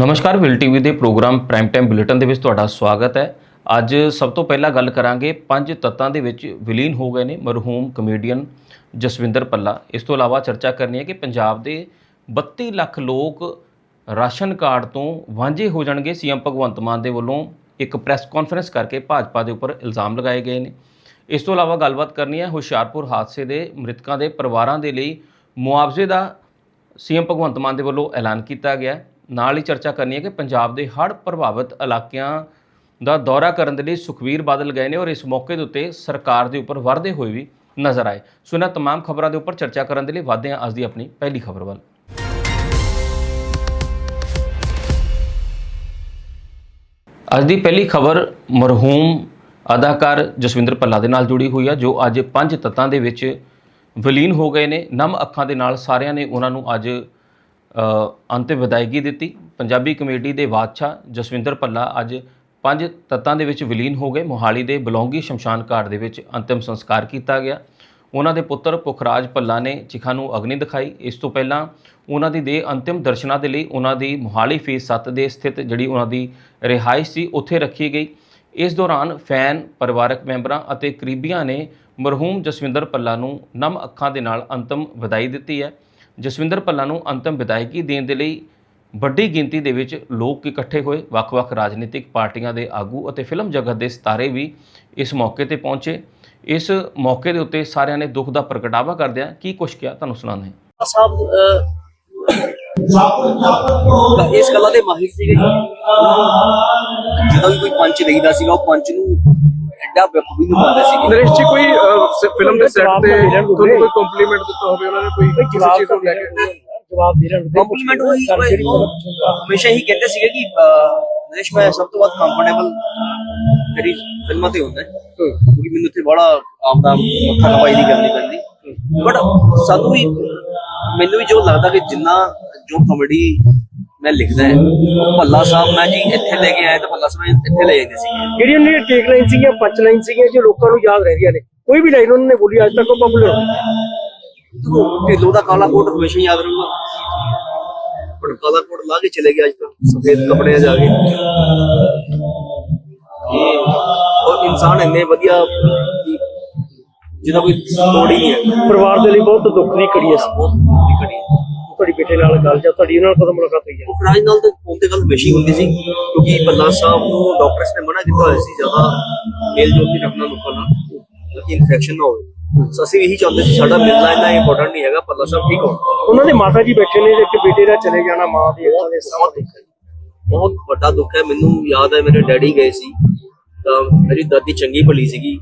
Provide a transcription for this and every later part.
ਨਮਸਕਾਰ, ਵਿਲ ਟੀਵੀ ਦੇ ਪ੍ਰੋਗਰਾਮ ਪ੍ਰਾਈਮ ਟਾਈਮ ਬੁਲੇਟਿਨ ਦੇ ਵਿੱਚ ਤੁਹਾਡਾ ਸਵਾਗਤ ਹੈ। ਅੱਜ ਸਭ ਤੋਂ ਪਹਿਲਾਂ ਗੱਲ ਕਰਾਂਗੇ, ਪੰਜ ਤੱਤਾਂ ਦੇ ਵਿੱਚ ਵਿਲੀਨ ਹੋ ਗਏ ਨੇ ਮਰਹੂਮ ਕਮੇਡੀਅਨ ਜਸਵਿੰਦਰ ਪੱਲਾ ਇਸ ਤੋਂ ਇਲਾਵਾ ਚਰਚਾ ਕਰਨੀ ਹੈ ਕਿ ਪੰਜਾਬ ਦੇ 32 ਲੱਖ ਲੋਕ ਰਾਸ਼ਨ ਕਾਰਡ ਤੋਂ ਵਾਂਝੇ ਹੋ ਜਾਣਗੇ। ਸੀਐਮ ਭਗਵੰਤ ਮਾਨ ਦੇ ਵੱਲੋਂ ਇੱਕ ਪ੍ਰੈਸ ਕਾਨਫਰੰਸ ਕਰਕੇ ਭਾਜਪਾ ਦੇ ਉੱਪਰ ਇਲਜ਼ਾਮ ਲਗਾਏ ਗਏ ਨੇ। ਇਸ ਤੋਂ ਇਲਾਵਾ ਗੱਲਬਾਤ ਕਰਨੀ ਹੈ ਹੁਸ਼ਿਆਰਪੁਰ ਹਾਦਸੇ ਦੇ ਮ੍ਰਿਤਕਾਂ ਦੇ ਪਰਿਵਾਰਾਂ ਦੇ ਲਈ। ਮੁਆਵਜ਼ੇ ਦਾ ਸੀਐਮ ਭਗਵੰਤ ਮਾਨ ਦੇ ਵੱਲੋਂ ਐਲਾਨ ਕੀਤਾ ਗਿਆ। ਹੈ। ਨਾਲ ਹੀ ਚਰਚਾ ਕਰਨੀ ਹੈ ਕਿ ਪੰਜਾਬ ਦੇ ਹੜ੍ਹ ਪ੍ਰਭਾਵਿਤ ਇਲਾਕਿਆਂ ਦਾ ਦੌਰਾ ਕਰਨ ਦੇ ਲਈ ਸੁਖਵੀਰ ਬਾਦਲ ਗਏ ਨੇ ਔਰ ਇਸ ਮੌਕੇ ਦੇ ਉੱਤੇ ਸਰਕਾਰ ਦੇ ਉੱਪਰ ਵਰਦੇ ਹੋਏ ਵੀ ਨਜ਼ਰ ਆਏ ਸੋ ਇਹਨਾਂ तमाम ਖਬਰਾਂ ਦੇ ਉੱਪਰ ਚਰਚਾ ਕਰਨ ਦੇ ਲਈ ਵਧਦੇ ਹਾਂ ਅੱਜ ਦੀ ਆਪਣੀ ਪਹਿਲੀ ਖਬਰ ਵੱਲ ਅੱਜ ਦੀ ਪਹਿਲੀ ਖਬਰ ਮਰਹੂਮ ਅਦਾਕਾਰ ਜਸਵਿੰਦਰ ਪੱਲਾ ਦੇ ਨਾਲ ਜੁੜੀ ਹੋਈ ਹੈ ਜੋ ਅੱਜ ਪੰਜ ਤੱਤਾਂ ਦੇ ਵਿੱਚ ਵਿਲੀਨ ਹੋ ਗਏ ਨੇ ਨਮ ਅੱਖਾਂ ਦੇ ਨਾਲ ਸਾਰਿਆਂ ਨੇ ਉਹਨਾਂ ਨੂੰ ਅੱਜ ਅ, ਅੰਤਿਮ ਵਿਦਾਇਗੀ ਦਿੱਤੀ। ਪੰਜਾਬੀ ਕਮੇਡੀ ਦੇ ਬਾਦਸ਼ਾਹ ਜਸਵਿੰਦਰ ਪੱਲਾ ਅੱਜ ਪੰਜ ਤੱਤਾਂ ਦੇ ਵਿੱਚ ਵਿਲੀਨ ਹੋ ਗਏ। ਮੋਹਾਲੀ ਦੇ ਬਲੌਂਗੀ ਸ਼ਮਸ਼ਾਨ ਘਾਟ ਦੇ ਵਿੱਚ ਅੰਤਿਮ ਸੰਸਕਾਰ ਕੀਤਾ ਗਿਆ। ਉਹਨਾਂ ਦੇ ਪੁੱਤਰ ਪੁਖਰਾਜ ਪੱਲਾ ਨੇ ਚਿਖਾ ਨੂੰ ਅਗਨੀ ਦਿਖਾਈ। ਇਸ ਤੋਂ ਪਹਿਲਾਂ ਉਹਨਾਂ ਦੀ ਦੇ ਅੰਤਿਮ ਦਰਸ਼ਨਾਂ ਦੇ ਲਈ ਉਹਨਾਂ ਦੀ ਮੋਹਾਲੀ ਫੇਸ 7 ਦੇ ਸਥਿਤ ਜਿਹੜੀ ਉਹਨਾਂ ਦੀ ਰਿਹਾਇਸ਼ ਸੀ, ਉੱਥੇ ਰੱਖੀ ਗਈ। ਇਸ ਦੌਰਾਨ ਫੈਨ, ਪਰਿਵਾਰਕ ਮੈਂਬਰਾਂ ਅਤੇ ਕਰੀਬੀਆਂ ਨੇ ਮਰਹੂਮ ਜਸਵਿੰਦਰ ਪੱਲਾ ਨੂੰ ਨਮ ਅੱਖਾਂ ਦੇ ਨਾਲ ਅੰਤਮ ਵਿਦਾਈ ਦਿੱਤੀ ਹੈ। ਜਸਵਿੰਦਰ ਪੱਲਾ ਨੂੰ ਅੰਤਮ ਵਿਦਾਇਗੀ ਦੇਣ ਦੇ ਲਈ ਵੱਡੀ ਗਿਣਤੀ ਦੇ ਵਿੱਚ ਲੋਕ ਇਕੱਠੇ ਹੋਏ। ਵੱਖ-ਵੱਖ ਰਾਜਨੀਤਿਕ ਪਾਰਟੀਆਂ ਦੇ ਆਗੂ ਅਤੇ ਫਿਲਮ ਜਗਤ ਦੇ ਸਿਤਾਰੇ ਵੀ ਇਸ ਮੌਕੇ ਤੇ ਪਹੁੰਚੇ। ਇਸ ਮੌਕੇ ਦੇ ਉੱਤੇ ਸਾਰਿਆਂ ਨੇ ਦੁੱਖ ਦਾ ਪ੍ਰਗਟਾਵਾ ਕਰਦਿਆਂ ਕੀ ਕੁਝ ਕਿਹਾ? ਤੁਹਾਨੂੰ ਸੁਣਾਉਂਦੇ ਹਾਂ। ਸਾਹਿਬ ਇਸ ਕਲਾ ਦੇ ਮਾਹਿਰ ਸੀਗੇ ਜਦੋਂ ਵੀ ਕੋਈ ਪੰਚ ਦੇਖਦਾ ਸੀਗਾ, ਉਹ ਪੰਚ ਨੂੰ ਐਡਾ ਬੇਖੂਬੀ ਨੂੰ ਪਾਉਂਦੇ ਸੀਗੇ ਨਰੇਸ਼ ਜੀ ਕੋਈ ਫਿਲਮ ਦੇ ਸੈੱਟ ਤੇ ਤੁਹਾਨੂੰ ਕੋਈ ਕੰਪਲੀਮੈਂਟ ਦਿੱਤਾ ਹੋਵੇ ਉਹਨਾਂ ਨੇ ਕੋਈ ਕਿਸੇ ਚੀਜ਼ ਨੂੰ ਲੈ ਕੇ? ਜਵਾਬ ਦੇ ਰਹੇ ਕੰਪਲੀਮੈਂਟ ਹੋਈ ਉਹ ਹਮੇਸ਼ਾ ਹੀ ਕਹਿੰਦੇ ਸੀਗੇ ਕਿ ਨਰੇਸ਼ ਮੈਂ ਸਭ ਤੋਂ ਵੱਧ ਕੰਫਰਟੇਬਲ ਮੇਰੀ ਫਿਲਮਾਂ ਤੇ ਹੁੰਦਾ ਹੈ। ਕਿਉਂਕਿ ਮੈਨੂੰ ਇੱਥੇ ਬੜਾ ਆਪਦਾ ਮੱਥਾ ਖਵਾਈ ਨਹੀਂ ਕਰਨੀ। ਪੈਂਦੀ ਬਟ ਸਾਨੂੰ ਵੀ ਮੈਨੂੰ ਵੀ ਜੋ ਲੱਗਦਾ ਕਿ ਜਿੰਨਾ ਜੋ ਕਮੇਡੀ ਮੈਂ ਲਿਖਦਾ ਹੈ। ਉਹ ਭੱਲਾ ਸਾਹਿਬ ਮੈਂ ਜੀ ਇੱਥੇ ਲੈ ਕੇ ਆਇਆ ਤਾਂ ਭੱਲਾ ਸਾਹਿਬ ਇੱਥੇ ਲੈ ਜਾਂਦੇ ਸੀ ਜਿਹੜੀਆਂ ਉਹਨਾਂ ਦੀਆਂ ਟੇਕ ਲਾਈਨ ਸੀਗੀਆਂ ਪੰਚ ਲਾਈਨ ਸੀਗੀਆਂ ਜੋ ਲੋਕਾਂ ਨੂੰ ਯਾਦ ਰਹਿੰਦੀਆਂ ਨੇ? ਕੋਈ ਵੀ ਲਾਈਨ ਉਹਨਾਂ ਨੇ ਬੋਲੀ ਅੱਜ ਤੱਕ ਉਹ ਪਪੂਲਰ ਢਿੱਲੋਂ ਦਾ ਕਾਲਾ ਕੋਟ ਹਮੇਸ਼ਾ ਯਾਦ ਰਹੂਗਾ। ਪਰ ਕਾਲਾ ਕੋਟ ਲਾ ਕੇ ਚਲੇ ਗਿਆ ਅੱਜ ਤਾਂ ਸਫੇਦ ਕੱਪੜੇ ਜਾ ਕੇ। ਇਹ ਉਹ ਇਨਸਾਨ ਇੰਨੇ ਵਧੀਆ ਜਿਹਦਾ ਕੋਈ ਤੋੜ ਹੀ ਨਹੀਂ ਹੈ। ਪਰਿਵਾਰ ਦੇ ਲਈ ਬਹੁਤ ਦੁੱਖ ਦੀ ਘੜੀ ਹੈ। ਬਹੁਤ ਵੱਡੀ ਘੜੀ ਹੈ। ਤੁਹਾਡੀ ਬੇਟੇ ਨਾਲ ਗੱਲ ਜਾਂ ਤੁਹਾਡੀ ਉਹਨਾਂ ਨਾਲ ਕਦੋਂ ਮੁਲਾਕਾਤ ਹੋਈ ਹੈ ਰਾਜ ਨਾਲ ਤਾਂ ਫੋਨ ਤੇ ਗੱਲ ਹਮੇਸ਼ਾ ਹੁੰਦੀ ਸੀ ਕਿਉਂਕਿ ਬੱਲਾ ਸਾਹਿਬ ਨੂੰ ਡਾਕਟਰਸ ਨੇ ਮਨਾ ਕੀਤਾ ਹੋਇਆ ਸੀ ਜ਼ਿਆਦਾ ਮੇਲ ਜੋਲ ਨਹੀਂ ਰੱਖਣਾ ਲੋਕਾਂ ਨਾਲ ਕਿ ਇਨਫੈਕਸ਼ਨ ਨਾ ਹੋਵੇ। ਸੋ ਅਸੀਂ ਇਹੀ ਚਾਹੁੰਦੇ ਸੀ ਸਾਡਾ ਮਿਲਣਾ ਇੰਨਾ ਇੰਪੋਰਟੈਂਟ ਨਹੀਂ ਹੈਗਾ ਬੱਲਾ ਸਾਹਿਬ ਠੀਕ ਹੋ ਉਹਨਾਂ ਦੇ ਮਾਤਾ ਜੀ ਬੈਠੇ ਨੇ ਇੱਕ ਬੇਟੇ ਦਾ ਚਲੇ ਜਾਣਾ ਮਾਂ ਦੇ ਅੱਖਾਂ ਦੇ ਸਾਹਮਣੇ। ਬਹੁਤ ਵੱਡਾ ਦੁੱਖ ਹੈ। ਮੈਨੂੰ ਯਾਦ ਹੈ ਮੇਰੇ ਡੈਡੀ ਗਏ ਸੀ ਤਾਂ ਮੇਰੀ ਦਾਦੀ ਚੰਗੀ ਭਲੀ ਸੀਗੀ।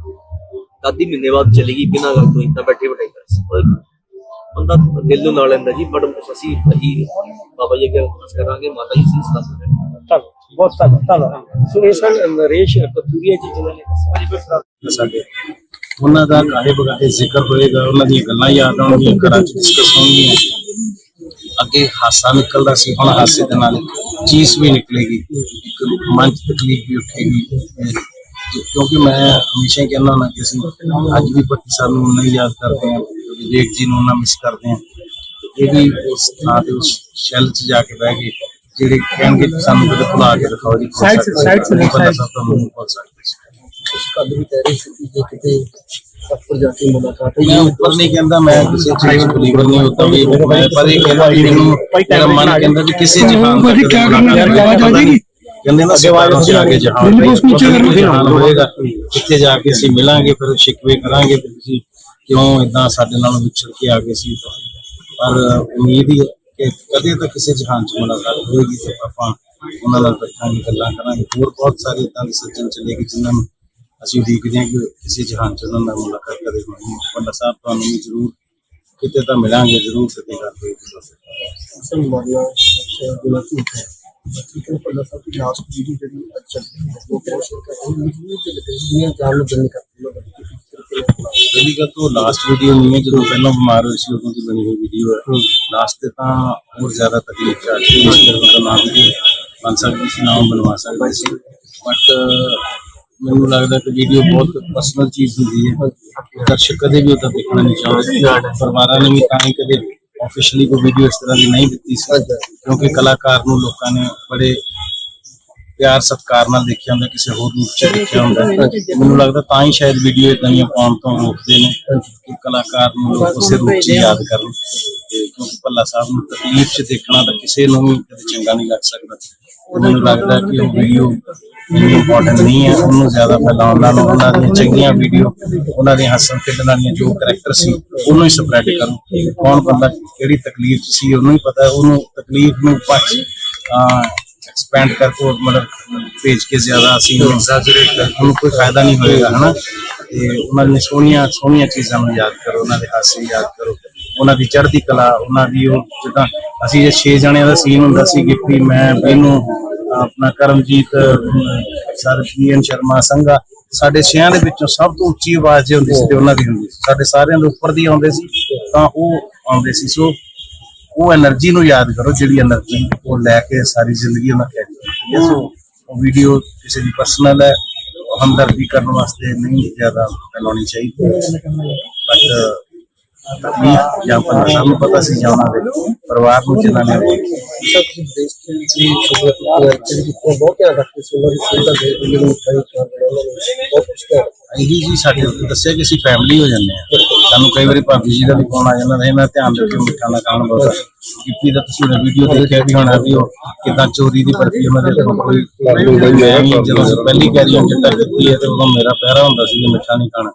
ਦਾਦੀ ਮਹੀਨੇ ਬਾਅਦ ਚਲੀ ਗਈ ਬਿਨਾਂ ਗੱਲ ਤੋਂ ਇੰਨਾ ਬੈਠੇ ਬਿਠਾਈ ਕਰ ਸੀ। ਬੰਦਾ ਦਿਲ ਨੂੰ ਨਾਲ ਲੈਂਦਾ ਜੀ ਬਟ ਅਸੀਂ ਅਸੀਂ ਬਾਬਾ ਜੀ ਅੱਗੇ ਅਰਦਾਸ ਕਰਾਂਗੇ ਮਾਤਾ ਜੀ ਸੀ ਸਲਾਮ ਧੰਨਵਾਦ ਬਹੁਤ ਧੰਨਵਾਦ ਧੰਨਵਾਦ। ਸੋ ਇਹ ਸਨ ਨਰੇਸ਼ ਕਤੂਰੀਆ ਜੀ ਜਿਨ੍ਹਾਂ ਨੇ ਦੱਸਿਆ। ਸਾਡੇ ਉਹਨਾਂ ਦਾ ਕਾਹੇ ਬਗਾਹੇ ਜ਼ਿਕਰ ਹੋਏਗਾ ਉਹਨਾਂ ਦੀਆਂ ਗੱਲਾਂ ਯਾਦ ਆਉਣਗੀਆਂ ਘਰਾਂ 'ਚ ਡਿਸਕਸ ਹੋਣਗੀਆਂ। ਅੱਗੇ ਹਾਸਾ ਨਿਕਲਦਾ ਸੀ ਹੁਣ ਹਾਸੇ ਦੇ ਨਾਲ ਚੀਜ਼ ਵੀ ਨਿਕਲੇਗੀ। ਇੱਕ ਮਨ 'ਚ ਤਕਲੀਫ ਵੀ ਉੱਠੇਗੀ। ਅਹ ਕਿਉਂਕਿ ਮੈਂ ਹਮੇਸ਼ਾ ਹੀ ਕਹਿੰਦਾ ਹੁੰਦਾ ਕਿ ਅਸੀਂ ਅੱਜ ਵੀ ਪੱਟੀ ਸਾਹਿਬ ਨੂੰ ਨਹੀਂ ਯਾਦ ਕਰਦੇ ਹਾਂ। ਵਿਵੇਕ ਜੀ ਨੂੰ ਨਾ ਮਿਸ ਕਰਦੇ ਆ ਇਹ ਵੀ ਉਸ ਥਾਂ ਤੇ ਉਸ ਸ਼ੈਲ 'ਚ ਜਾ ਕੇ ਬਹਿ ਗਏ ਜਿਹੜੇ ਕਹਿਣਗੇ ਸਾਨੂੰ ਕਦੇ ਭੁਲਾ ਕੇ ਦਿਖਾਓ ਜੀ ਸਾਈਡ ਸਾਈਡ ਸਾਈਡ ਤੁਹਾਨੂੰ ਨਹੀਂ ਭੁੱਲ ਸਕਦੇ ਉਸ ਕਦ ਵੀ ਕਹਿ ਰਹੇ ਸੀ ਕਿ ਜੇ ਕਿਤੇ ਉੱਪਰ ਜਾ ਕੇ ਮੁਲਾਕਾਤ ਮੈਂ ਉੱਪਰ ਨਹੀਂ ਕਹਿੰਦਾ ਮੈਂ ਕਿਸੇ ਚੀਜ਼ ਨੂੰ ਬਲੀਵਰ ਨਹੀਂ ਹੁੰਦਾ ਵੀ ਮੈਂ ਪਰ ਇਹ ਕਹਿੰਦਾ ਕਿ ਮੈਨੂੰ ਮੇਰਾ ਮਨ ਕਹਿੰਦਾ ਕਿ ਕਿਸੇ ਜਹਾਨ ਦਾ ਕੀ ਕਰਨਾ ਹੈ ਕਹਿੰਦੇ ਨਾ ਸਵਾਲ ਚ ਆ ਕੇ ਜਹਾਨ ਹੋਏਗਾ ਕਿੱਥੇ ਜਾ ਕੇ ਅਸੀਂ ਮਿਲਾਂਗੇ ਫਿਰ ਸ਼ਿਕਵੇ ਕਰਾਂਗੇ ਫਿਰ ਤੁਸੀਂ ਕਿਉਂ ਇਦਾਂ ਸਾਡੇ ਨਾਲ ਵਿਛੜ ਕੇ ਆ ਗਏ ਸੀ? ਪਰ ਉਮੀਦ ਹੀ ਹੈ ਕਿ ਕਦੇ ਤਾਂ ਕਿਸੇ ਜਹਾਨ ਚ ਮੁਲਾਕਾਤ ਹੋਏਗੀ ਤੇ ਆਪਾਂ ਉਹਨਾਂ ਨਾਲ ਬੈਠਾਂਗੇ ਗੱਲਾਂ ਕਰਾਂਗੇ। ਹੋਰ ਬਹੁਤ ਸਾਰੇ ਇਦਾਂ ਦੇ ਸੱਜਣ ਚਲੇ ਗਏ ਜਿਨ੍ਹਾਂ ਨੂੰ ਅਸੀਂ ਉਡੀਕਦੇ ਹਾਂ ਕਿ ਕਿਸੇ ਜਹਾਨ ਚ ਉਹਨਾਂ ਨਾਲ ਮੁਲਾਕਾਤ ਕਦੇ ਹੋਣੀ ਹੈ ਪੰਡਾ ਸਾਹਿਬ ਤੁਹਾਨੂੰ ਵੀ ਜ਼ਰੂਰ ਕਿਤੇ ਤਾਂ ਮਿਲਾਂਗੇ ਜ਼ਰੂਰ ਕਿਤੇ ਗੱਲ ਹੋਏਗੀ। ਮਾਰਨਾ ਜਿਹੜਾ ਝੂਠ ਹੈ। ਠੀਕ ਹੈ ਪਰ ਸਭ ਦੀ ਲਾਸਟ ਵੀਡੀਓ ਜਿਹੜੀ ਅੱਛਾ ਉਹ ਕੋਸ਼ਿਸ਼ ਕਰ ਰਹੀ ਹੈ? ਦੁਨੀਆ ਜਾਨ ਨੂੰ। ਜਨ ਕਰਦੀ ਹੈ ਪਹਿਲੀ ਗੱਲ ਤਾਂ ਲਾਸਟ ਵੀਡੀਓ ਨਹੀਂ ਹੈ ਜਦੋਂ ਪਹਿਲਾਂ ਬਿਮਾਰ ਹੋਏ ਸੀ ਉਦੋਂ ਦੀ ਬਣੀ ਹੋਈ ਵੀਡੀਓ ਹੈ। ਲਾਸਟ ਤੇ ਤਾਂ ਹੋਰ ਜ਼ਿਆਦਾ ਤਕਲੀਫ ਚ ਆ ਗਈ ਇਸ ਕਰਕੇ ਤਾਂ ਨਾ ਵੀਡੀਓ ਬਣ ਸਕਦੀ ਸੀ ਨਾ ਉਹ ਬਣਵਾ ਸਕਦੇ ਸੀ। ਬਟ ਮੈਨੂੰ ਲੱਗਦਾ ਕਿ ਵੀਡੀਓ ਬਹੁਤ ਪਰਸਨਲ ਚੀਜ਼ ਹੁੰਦੀ ਹੈ। ਦਰਸ਼ਕ ਕਦੇ ਵੀ ਉਹਦਾ ਦੇਖਣਾ ਨਹੀਂ ਚਾਹੁੰਦੇ। ਪਰਿਵਾਰਾਂ ਨੇ ਵੀ ਤਾਂ ਹੀ ਕਦੇ ਆਫੀਸ਼ੀਅਲੀ ਕੋਈ ਵੀਡੀਓ ਇਸ ਤਰ੍ਹਾਂ ਦੀ ਨਹੀਂ ਦਿੱਤੀ ਸੀ ਕਿਉਂਕਿ ਕਲਾਕਾਰ ਨੂੰ ਲੋਕਾਂ ਨੇ ਬੜੇ ਪਿਆਰ ਸਤਿਕਾਰ ਨਾਲ ਦੇਖਿਆ ਹੁੰਦਾ ਕਿਸੇ ਹੋਰ ਰੂਪ ਚ ਦੇਖਿਆ ਹੁੰਦਾ। ਮੈਨੂੰ ਲੱਗਦਾ ਤਾਂ ਹੀ ਸ਼ਾਇਦ ਵੀਡੀਓ ਇਦਾਂ ਦੀਆਂ ਪਾਉਣ ਤੋਂ ਰੋਕਦੇ ਨੇ ਕਿ ਕਲਾਕਾਰ ਨੂੰ ਲੋਕ ਉਸੇ ਰੂਪ ਚ ਯਾਦ ਕਰਨ। ਕਿਉਂਕਿ ਭੱਲਾ ਸਾਹਿਬ ਨੂੰ ਤਕਲੀਫ ਚ ਦੇਖਣਾ ਤਾਂ ਕਿਸੇ ਨੂੰ ਵੀ ਕਦੇ ਚੰਗਾ ਨਹੀਂ ਲੱਗ ਸਕਦਾ। ਮੈਨੂੰ ਲੱਗਦਾ ਕਿ ਉਹ ਵੀਡੀਓ ਇੰਪੋਰਟੈਂਟ ਨਹੀਂ ਹੈ। ਉਹਨੂੰ ਜ਼ਿਆਦਾ ਫੈਲਾਉਣ ਨਾਲ ਉਹਨਾਂ ਦੀਆਂ ਚੰਗੀਆਂ ਵੀਡੀਓ ਉਹਨਾਂ ਦੀਆਂ ਹੱਸਣ ਖੇਡਣ ਵਾਲੀਆਂ ਜੋ ਕਰੈਕਟਰ ਸੀ ਉਹਨੂੰ ਹੀ ਸਪਰੈਡ ਕਰੋ ਕੌਣ ਬੰਦਾ ਕਿਹੜੀ ਤਕਲੀਫ 'ਚ ਸੀ ਉਹਨੂੰ ਹੀ ਪਤਾ ਉਹਨੂੰ ਤਕਲੀਫ ਨੂੰ ਪਛ ਐਕਸਪੈਂਡ ਕਰਕੇ ਉਹ ਮਤਲਬ ਭੇਜ ਕੇ ਜ਼ਿਆਦਾ ਅਸੀਂ ਐਗਜ਼ੈਜਰੇਟ ਉਹਨੂੰ ਕੋਈ ਫਾਇਦਾ ਨਹੀਂ ਹੋਏਗਾ, ਹਨਾ? ਤੇ ਉਹਨਾਂ ਦੀਆਂ ਸੋਹਣੀਆਂ ਸੋਹਣੀਆਂ ਚੀਜ਼ਾਂ ਨੂੰ ਯਾਦ ਕਰੋ, ਉਹਨਾਂ ਦੇ ਹਾਸੇ ਯਾਦ ਕਰੋ। ਉਹਨਾਂ ਦੀ ਚੜ੍ਹਦੀ ਕਲਾ, ਉਹਨਾਂ ਦੀ ਉਹ ਜਿੱਦਾਂ ਅਸੀਂ ਜੇ 6 ਜਣਿਆਂ ਦਾ ਸੀਨ ਹੁੰਦਾ ਸੀ, ਗਿੱਪੀ, ਮੈਂ, ਬੈਨੂੰ, ਆਪਣਾ ਕਰਮਜੀਤ, ਸਰ ਪੀਐਨ ਸ਼ਰਮਾ, ਸੰਘਾ, ਸਾਡੇ ਛਿਆਂ ਦੇ ਵਿੱਚੋਂ ਸਭ ਤੋਂ ਉੱਚੀ ਆਵਾਜ਼ ਜੇ ਹੁੰਦੀ ਸੀ ਤੇ ਉਹਨਾਂ ਦੀ ਹੁੰਦੀ ਸੀ। ਸਾਡੇ ਸਾਰਿਆਂ ਦੇ ਉੱਪਰ ਦੀ ਆਉਂਦੇ ਸੀ, ਤਾਂ ਉਹ ਆਉਂਦੇ ਸੀ। ਸੋ ਉਹ એનર્ਜੀ ਨੂੰ ਯਾਦ ਕਰੋ ਜਿਹੜੀ એનર્ਜੀ ਉਹ ਲੈ ਕੇ ਸਾਰੀ ਜ਼ਿੰਦਗੀ ਉਹਨਾਂ ਕਹਿ ਦਿੱਤੀ ਹੈ। ਸੋ ਉਹ ਵੀਡੀਓ ਕਿਸੇ ਦੀ ਪਰਸਨਲ ਹੈ ਹਮਦਰਦੀ ਕਰਨ ਵਾਸਤੇ ਨਹੀਂ ਜ਼ਿਆਦਾ ਫੈਲਾਉਣੀ ਚਾਹੀਦੀ। ਬਟ ਤਕਲੀਫ ਜਾਂ ਪਰ ਸਾਨੂੰ ਪਤਾ ਸੀ ਜਾਂ ਉਹਨਾਂ ਦੇ ਪਰਿਵਾਰ ਨੂੰ ਜਿਨ੍ਹਾਂ ਨੇ ਸਭ ਕੁਝ ਦੇਸ਼ ਦੇ ਵਿੱਚ ਐਕਚੁਅਲੀ ਕਿਤੇ ਬਹੁਤ ਧਿਆਨ ਰੱਖਦੇ ਸੀ ਉਹਨਾਂ ਦੀ ਸਿਹਤ ਦਾ ਦੇਖ ਮਿਠਾਈ ਖਾਣ ਦਾ ਬਹੁਤ ਕੁਝ ਧਿਆਨ ਇਹੀ ਜੀ ਸਾਡੇ ਦੱਸਿਆ ਕਿ ਅਸੀਂ ਫੈਮਿਲੀ ਹੋ ਜਾਂਦੇ ਆ ਸਾਨੂੰ ਕਈ ਵਾਰੀ ਭਾਬੀ ਜੀ ਦਾ ਵੀ ਫੋਨ ਆ ਜਾਂਦਾ ਹੈ ਮੈਂ ਧਿਆਨ ਰੱਖਿਓ ਮਿੱਠਾ ਨਾ ਖਾਣ ਬਹੁਤ ਗਿੱਪੀ ਦਾ ਤੁਸੀਂ ਵੀਡੀਓ ਦੇਖਿਆ ਵੀ ਹੋਣਾ ਵੀ ਉਹ ਕਿਦਾਂ ਚੋਰੀ ਦੀ ਬਰਫੀ ਉਹਨਾਂ ਦੇ ਤੋਂ ਕੋਈ ਜਦੋਂ ਪਹਿਲੀ ਕੈਰੀਅਰ ਜਿੱਦਾਂ ਕੀਤੀ ਹੈ ਤੇ ਉਦੋਂ ਮੇਰਾ ਪਹਿਰਾ ਹੁੰਦਾ ਸੀ ਕਿ ਮਿੱਠਾ ਨਹੀਂ ਖਾਣਾ।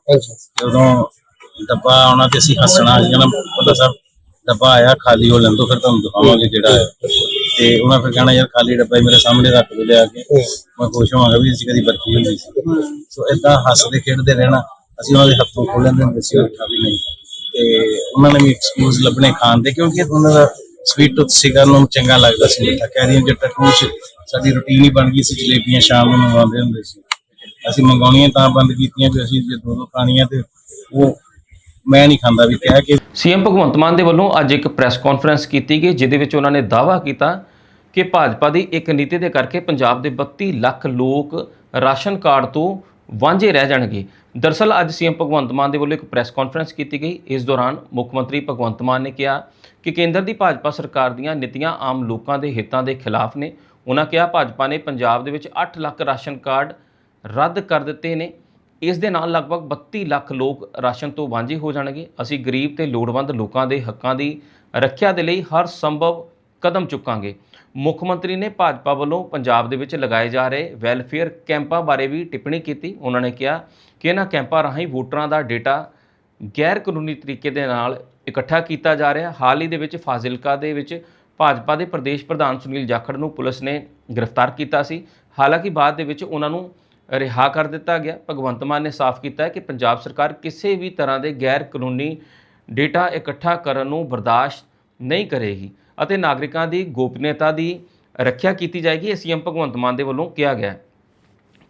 ਜਦੋਂ ਡੱਬਾ ਆਉਣਾ ਤੇ ਅਸੀਂ ਹੱਸਣਾ ਜਨਮ ਪਤਾ ਸਾਹਿਬ ਡੱਬਾ ਆਇਆ ਖਾਲੀ ਹੋ ਲੈਣ ਤੋਂ ਫਿਰ ਤੁਹਾਨੂੰ ਦਿਖਾਵਾਂਗੇ ਜਿਹੜਾ ਹੈ। ਤੇ ਉਹਨਾਂ ਫਿਰ ਕਹਿਣਾ ਯਾਰ ਖਾਲੀ ਡੱਬਾ ਹੀ ਮੇਰੇ ਸਾਹਮਣੇ ਰੱਖ ਦੋ ਲਿਆ ਕੇ। ਮੈਂ ਖੁਸ਼ ਹੋਵਾਂਗਾ ਵੀ ਅਸੀਂ ਕਦੀ ਬਰਫੀ ਹੁੰਦੀ ਸੀ। ਸੋ ਇਦਾਂ ਹੱਸਦੇ ਖੇਡਦੇ ਰਹਿਣਾ ਅਸੀਂ ਉਹਨਾਂ ਦੇ ਹੱਥੋਂ ਖੋਲ ਲੈਂਦੇ ਹੁੰਦੇ ਸੀ ਉਹ ਮਿੱਠਾ ਵੀ ਨਹੀਂ। ਤੇ ਉਹਨਾਂ ਨੇ ਵੀ ਐਕਸਕਿਊਜ਼ ਲੱਭਣੇ ਖਾਣ ਦੇ ਕਿਉਂਕਿ ਉਹਨਾਂ ਦਾ ਸਵੀਟ ਟੁੱਥ ਸੀਗਾ ਨੂੰ ਚੰਗਾ ਲੱਗਦਾ ਸੀ। ਮਿੱਠਾ ਕੈਰੀਆਂ ਜੱਟਾ ਟੂਚ ਸਾਡੀ ਰੁਟੀਨ ਹੀ ਬਣ ਗਈ ਸੀ ਜਲੇਬੀਆਂ ਸ਼ਾਮ ਨੂੰ ਮੰਗਵਾਉਂਦੇ ਹੁੰਦੇ ਸੀ। ਅਸੀਂ ਮੰਗਾਉਣੀਆਂ ਤਾਂ ਬੰਦ ਕੀਤੀਆਂ ਕਿ ਅਸੀਂ ਜੇ ਦੋ ਦੋ ਖਾਣੀਆਂ ਤੇ ਉਹ ਮੈਂ ਨਹੀਂ ਖਾਂਦਾ ਵੀ ਕਹਿ ਕੇ ਸੀਐਮ ਭਗਵੰਤ ਮਾਨ ਦੇ ਵੱਲੋਂ ਅੱਜ ਇੱਕ ਪ੍ਰੈਸ ਕਾਨਫਰੰਸ ਕੀਤੀ ਗਈ, ਜਿਹਦੇ ਵਿੱਚ ਉਹਨਾਂ ਨੇ ਦਾਅਵਾ ਕੀਤਾ ਕਿ ਭਾਜਪਾ ਦੀ ਇੱਕ ਨੀਤੀ ਦੇ ਕਰਕੇ ਪੰਜਾਬ ਦੇ 32 ਲੱਖ ਲੋਕ ਰਾਸ਼ਨ ਕਾਰਡ ਤੋਂ ਵਾਂਝੇ ਰਹਿ ਜਾਣਗੇ। ਦਰਸਲ ਅੱਜ ਸੀਐਮ ਭਗਵੰਤ ਮਾਨ ਦੇ ਵੱਲੋਂ ਇੱਕ ਪ੍ਰੈਸ ਕਾਨਫਰੰਸ ਕੀਤੀ ਗਈ। ਇਸ ਦੌਰਾਨ ਮੁੱਖ ਮੰਤਰੀ ਭਗਵੰਤ ਮਾਨ ਨੇ ਕਿਹਾ ਕਿ ਕੇਂਦਰ ਦੀ ਭਾਜਪਾ ਸਰਕਾਰ ਦੀਆਂ ਨੀਤੀਆਂ ਆਮ ਲੋਕਾਂ ਦੇ ਹਿੱਤਾਂ ਦੇ ਖਿਲਾਫ ਨੇ। ਉਹਨਾਂ ਕਿਹਾ ਭਾਜਪਾ ਨੇ ਪੰਜਾਬ ਦੇ ਵਿੱਚ 8 ਲੱਖ ਰਾਸ਼ਨ ਕਾਰਡ ਰੱਦ ਕਰ ਦਿੱਤੇ ਨੇ। ਇਸ ਦੇ ਨਾਲ ਲਗਭਗ 32 ਲੱਖ ਲੋਕ ਰਾਸ਼ਨ ਤੋਂ ਵਾਂਝੇ ਹੋ ਜਾਣਗੇ। ਅਸੀਂ ਗਰੀਬ ਤੇ ਲੋੜਵੰਦ ਲੋਕਾਂ ਦੇ ਹੱਕਾਂ ਦੀ ਰੱਖਿਆ ਦੇ ਲਈ ਹਰ ਸੰਭਵ ਕਦਮ ਚੁੱਕਾਂਗੇ। ਮੁੱਖ ਮੰਤਰੀ ਨੇ ਭਾਜਪਾ ਵੱਲੋਂ ਪੰਜਾਬ ਦੇ ਵਿੱਚ ਲਗਾਏ ਜਾ ਰਹੇ ਵੈਲਫੇਅਰ ਕੈਂਪਾਂ ਬਾਰੇ ਵੀ ਟਿੱਪਣੀ ਕੀਤੀ। ਉਹਨਾਂ ਨੇ ਕਿਹਾ ਕਿ ਇਹਨਾਂ ਕੈਂਪਾਂ ਰਾਹੀਂ ਵੋਟਰਾਂ ਦਾ ਡੇਟਾ ਗੈਰ ਕਾਨੂੰਨੀ ਤਰੀਕੇ ਦੇ ਨਾਲ ਇਕੱਠਾ ਕੀਤਾ ਜਾ ਰਿਹਾ। ਹਾਲ ਹੀ ਦੇ ਵਿੱਚ ਫਾਜ਼ਿਲਕਾ ਦੇ ਵਿੱਚ ਭਾਜਪਾ ਦੇ ਪ੍ਰਦੇਸ਼ ਪ੍ਰਧਾਨ ਸੁਨੀਲ ਜਾਖੜ ਨੂੰ ਪੁਲਿਸ ਨੇ ਗ੍ਰਿਫਤਾਰ ਕੀਤਾ ਸੀ। ਹਾਲਾਂਕਿ ਬਾਅਦ ਦੇ ਵਿੱਚ ਉਹਨਾਂ ਨੂੰ ਰਿਹਾ ਕਰ ਦਿੱਤਾ ਗਿਆ। ਭਗਵੰਤ ਮਾਨ ਨੇ ਸਾਫ਼ ਕੀਤਾ ਹੈ ਕਿ ਪੰਜਾਬ ਸਰਕਾਰ ਕਿਸੇ ਵੀ ਤਰ੍ਹਾਂ ਦੇ ਗੈਰ ਕਾਨੂੰਨੀ ਡੇਟਾ ਇਕੱਠਾ ਕਰਨ ਨੂੰ ਬਰਦਾਸ਼ਤ ਨਹੀਂ ਕਰੇਗੀ ਅਤੇ ਨਾਗਰਿਕਾਂ ਦੀ ਗੋਪਨੀਯਤਾ ਦੀ ਰੱਖਿਆ ਕੀਤੀ ਜਾਏਗੀ, ਇਹ ਸੀਐਮ ਭਗਵੰਤ ਮਾਨ ਦੇ ਵੱਲੋਂ ਕਿਹਾ ਗਿਆ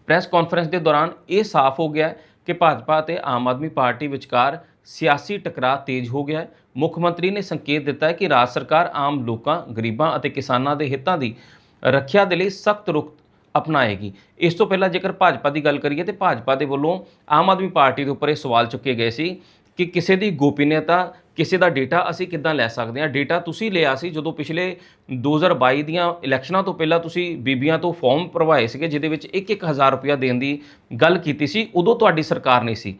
ਪ੍ਰੈਸ ਕਾਨਫਰੰਸ ਦੇ ਦੌਰਾਨ ਇਹ ਸਾਫ਼ ਹੋ ਗਿਆ ਕਿ ਭਾਜਪਾ ਅਤੇ ਆਮ ਆਦਮੀ ਪਾਰਟੀ ਵਿਚਕਾਰ ਸਿਆਸੀ ਟਕਰਾਅ ਤੇਜ਼ ਹੋ ਗਿਆ ਹੈ। ਮੁੱਖ ਮੰਤਰੀ ਨੇ ਸੰਕੇਤ ਦਿੱਤਾ ਹੈ ਕਿ ਰਾਜ ਸਰਕਾਰ ਆਮ ਲੋਕਾਂ, ਗਰੀਬਾਂ ਅਤੇ ਕਿਸਾਨਾਂ ਦੇ ਹਿੱਤਾਂ ਦੀ ਰੱਖਿਆ ਦੇ ਲਈ ਸਖਤ ਰੁਖ ਅਪਣਾਏਗੀ। ਇਸ ਤੋਂ ਪਹਿਲਾਂ ਜੇਕਰ ਭਾਜਪਾ ਦੀ ਗੱਲ ਕਰੀਏ ਤੇ ਭਾਜਪਾ ਦੇ ਵੱਲੋਂ ਆਮ ਆਦਮੀ ਪਾਰਟੀ ਦੇ ਉੱਪਰ ਇਹ ਸਵਾਲ ਚੁੱਕੇ ਗਏ ਸੀ ਕਿ ਕਿਸੇ ਦੀ ਗੋਪਨੀਯਤਾ, ਕਿਸੇ ਦਾ ਡੇਟਾ ਅਸੀਂ ਕਿੱਦਾਂ ਲੈ ਸਕਦੇ ਹਾਂ? ਡੇਟਾ ਤੁਸੀਂ ਲਿਆ ਸੀ ਜਦੋਂ ਪਿਛਲੇ 2022 ਦੀਆਂ ਇਲੈਕਸ਼ਨਾਂ ਤੋਂ ਪਹਿਲਾਂ ਤੁਸੀਂ ਬੀਬੀਆਂ ਤੋਂ ਫਾਰਮ ਭਰਵਾਏ ਸੀਗੇ, ਜਿਹਦੇ ਵਿੱਚ 1-1000 ਰੁਪਇਆ ਦੇਣ ਦੀ ਗੱਲ ਕੀਤੀ ਸੀ, ਉਦੋਂ ਤੁਹਾਡੀ ਸਰਕਾਰ ਨਹੀਂ ਸੀ।